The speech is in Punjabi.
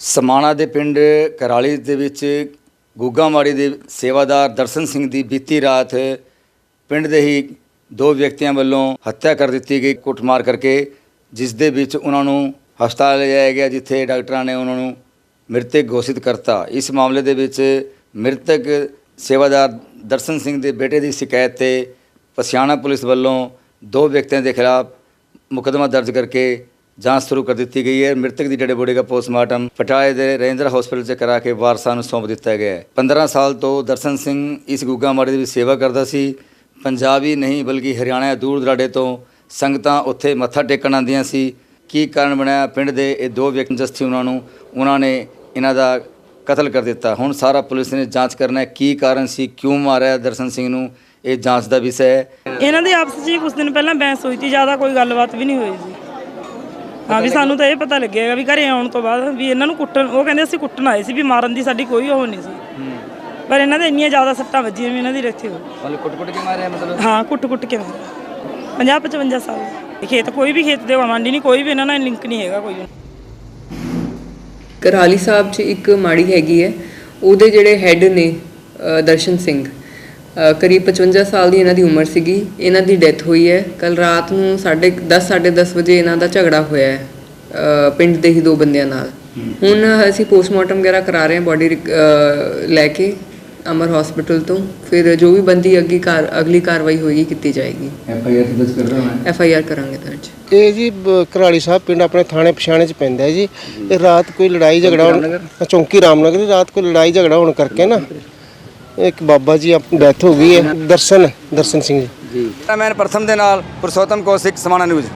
ਸਮਾਣਾ ਦੇ ਪਿੰਡ ਕਰਾਲੀ ਦੇ ਵਿੱਚ ਗੁੱਗਾਮਾੜੀ ਦੇ ਸੇਵਾਦਾਰ ਦਰਸ਼ਨ ਸਿੰਘ ਦੀ ਬੀਤੀ ਰਾਤ ਪਿੰਡ ਦੇ ਹੀ ਦੋ ਵਿਅਕਤੀਆਂ ਵੱਲੋਂ ਹੱਤਿਆ ਕਰ ਦਿੱਤੀ ਗਈ ਕੁੱਟਮਾਰ ਕਰਕੇ, ਜਿਸ ਦੇ ਵਿੱਚ ਉਹਨਾਂ ਨੂੰ ਹਸਪਤਾਲ ਲਿਜਾਇਆ ਗਿਆ, ਜਿੱਥੇ ਡਾਕਟਰਾਂ ਨੇ ਉਹਨਾਂ ਨੂੰ ਮ੍ਰਿਤਕ ਘੋਸ਼ਿਤ ਕਰਤਾ। ਇਸ ਮਾਮਲੇ ਦੇ ਵਿੱਚ ਮ੍ਰਿਤਕ ਸੇਵਾਦਾਰ ਦਰਸ਼ਨ ਸਿੰਘ ਦੇ ਬੇਟੇ ਦੀ ਸ਼ਿਕਾਇਤ ਤੇ ਪਸਿਆਣਾ ਪੁਲਿਸ ਵੱਲੋਂ ਦੋ ਵਿਅਕਤੀਆਂ ਦੇ ਖਿਲਾਫ ਮੁਕੱਦਮਾ ਦਰਜ ਕਰਕੇ ਜਾਂਚ ਸ਼ੁਰੂ ਕਰ ਦਿੱਤੀ ਗਈ ਹੈ ਮ੍ਰਿਤਕ ਦੀ ਡੈਡ ਬੋਡੀ ਦਾ ਪੋਸਟਮਾਰਟਮ ਪਟਿਆਲੇ ਦੇ ਰੇਂਦਰ ਹਸਪੀਟਲ 'ਚ ਕਰਾ ਕੇ ਵਾਰਸਾਂ ਨੂੰ ਸੌਂਪ ਦਿੱਤਾ ਗਿਆ ਹੈ 15 ਸਾਲ ਤੋਂ ਦਰਸ਼ਨ ਸਿੰਘ ਇਸ ਗੁੱਗਾ ਮਾੜੀ ਦੀ ਵੀ ਸੇਵਾ ਕਰਦਾ ਸੀ ਪੰਜਾਬੀ ਨਹੀਂ ਬਲਕਿ ਹਰਿਆਣਾ ਦੂਰ ਦਰਾਡੇ ਤੋਂ ਸੰਗਤਾਂ ਉੱਥੇ ਮੱਥਾ ਟੇਕਣ ਆਉਂਦੀਆਂ ਸੀ ਕੀ ਕਾਰਨ ਬਣਿਆ ਪਿੰਡ ਦੇ ਇਹ ਦੋ ਵਿਅਕਤੀ ਜਸਥੀ ਉਹਨਾਂ ਨੂੰ ਉਹਨਾਂ ਨੇ ਇਹਨਾਂ ਦਾ ਕਤਲ ਕਰ ਦਿੱਤਾ ਹੁਣ ਸਾਰਾ ਪੁਲਿਸ ਨੇ ਜਾਂਚ ਕਰਨਾ ਹੈ ਕੀ ਕਾਰਨ ਸੀ ਕਿਉਂ ਮਾਰਿਆ ਦਰਸ਼ਨ ਸਿੰਘ ਨੂੰ ਇਹ ਜਾਂਚ ਦਾ ਵਿਸ਼ਾ ਹੈ ਇਹਨਾਂ ਦੇ ਆਪਸ 'ਚ ਕੁਝ ਦਿਨ ਪਹਿਲਾਂ ਬਹਿਸ ਹੋਈ ਸੀ ਜ਼ਿਆਦਾ ਕੋਈ ਗੱਲਬਾਤ ਵੀ ਨਹੀਂ ਹੋਈ ਸੀ ਹਾਂ ਵੀ ਸਾਨੂੰ ਤਾਂ ਇਹ ਪਤਾ ਲੱਗਿਆ ਵੀ ਘਰੇ ਆਉਣ ਤੋਂ ਬਾਅਦ ਵੀ ਇਹਨਾਂ ਨੂੰ ਕੁੱਟਣ ਉਹ ਕਹਿੰਦੇ ਅਸੀਂ ਕੁੱਟਣ ਆਏ ਸੀ ਵੀ ਮਾਰਨ ਦੀ ਸਾਡੀ ਕੋਈ ਉਹ ਨਹੀਂ ਸੀ। ਪਰ ਇਹਨਾਂ ਦੇ ਇੰਨੀਆਂ ਜ਼ਿਆਦਾ ਸੱਟਾਂ ਵੱਜੀਆਂ ਵੀ ਇਹਨਾਂ ਦੀ ਰੱਖੀ ਹੋਈ ਮਤਲਬ ਕੁੱਟ-ਕੁੱਟ ਕੇ ਮਾਰਿਆ ਮਤਲਬ? ਹਾਂ ਕੁੱਟ ਕੁੱਟ ਕੇ ਮਾਰਿਆ। 50 55 ਸਾਲ। ਦੇ। ਖੇਤ ਕੋਈ ਵੀ ਖੇਤ ਦੇ ਗਵਾਂਢੀ ਨਹੀਂ ਕੋਈ ਵੀ ਇਹਨਾਂ ਨਾਲ ਲਿੰਕ ਨਹੀਂ ਹੈਗਾ ਕੋਈ ਕਰਹਾਲੀ ਸਾਹਿਬ 'ਚ ਇੱਕ ਮਾੜੀ ਹੈਗੀ ਹੈ ਉਹਦੇ ਜਿਹੜੇ ਹੈੱਡ ਨੇ ਅ, ਦਰਸ਼ਨ ਸਿੰਘ। ਕਰੀਬ 55 ਸਾਲ ਦੀ ਇਹਨਾਂ ਦੀ ਉਮਰ ਸੀਗੀ। ਇਹਨਾਂ ਦੀ ਡੈਥ ਹੋਈ ਹੈ। ਕੱਲ ਰਾਤ ਨੂੰ 10:30 10:30 ਵਜੇ ਇਹਨਾਂ ਦਾ ਝਗੜਾ ਹੋਇਆ ਹੈ ਪਿੰਡ ਦੇ ਹੀ ਦੋ ਬੰਦਿਆਂ ਨਾਲ। ਹੁਣ ਅਸੀਂ ਪੋਸਟਮਾਰਟਮ ਵਗੈਰਾ ਕਰਾ ਰਹੇ ਹਾਂ ਬੋਡੀ ਲੈ ਕੇ ਅਮਰ ਹਸਪੀਟਲ ਤੋਂ। ਫਿਰ ਜੋ ਵੀ ਬੰਦੀ ਅੱਗੇ ਕਾਰ ਅਗਲੀ ਕਾਰਵਾਈ ਹੋਏਗੀ ਕੀਤੀ ਜਾਏਗੀ। ਐਫ ਆਈ ਆਰ ਦਰਜ ਕਰ ਰਹਾ ਹਾਂ ਐਫ ਆਈ ਆਰ ਕਰਾਂਗੇ ਦਰਜ ਇਹ ਜੀ ਘਰਾਲੀ ਸਾਹਿਬ ਪਿੰਡ ਆਪਣੇ ਥਾਣੇ ਪਛਾਣੇ ਚ ਪੈਂਦਾ ਹੈ ਜੀ। ਇਹ ਰਾਤ ਕੋਈ ਲੜਾਈ ਝਗੜਾ ਹੋਣ ਚੌਂਕੀ ਰਾਮਨਗਰ? ਦੀ ਰਾਤ ਕੋਈ ਲੜਾਈ ਝਗੜਾ ਹੋਣ ਕਰਕੇ ਨਾ। ਇੱਕ ਬਾਬਾ ਜੀ ਡੈਥ ਹੋ ਗਈ ਹੈ। ਦਰਸ਼ਨ ਦਰਸ਼ਨ ਸਿੰਘ ਜੀ। ਜੀ। ਮੈਂ ਪ੍ਰਥਮ ਦੇ ਨਾਲ ਪੁਰਸ਼ੋਤਮ ਕੌਸ਼ਿਕ ਸਮਾਣਾ ਨਿਊਜ਼।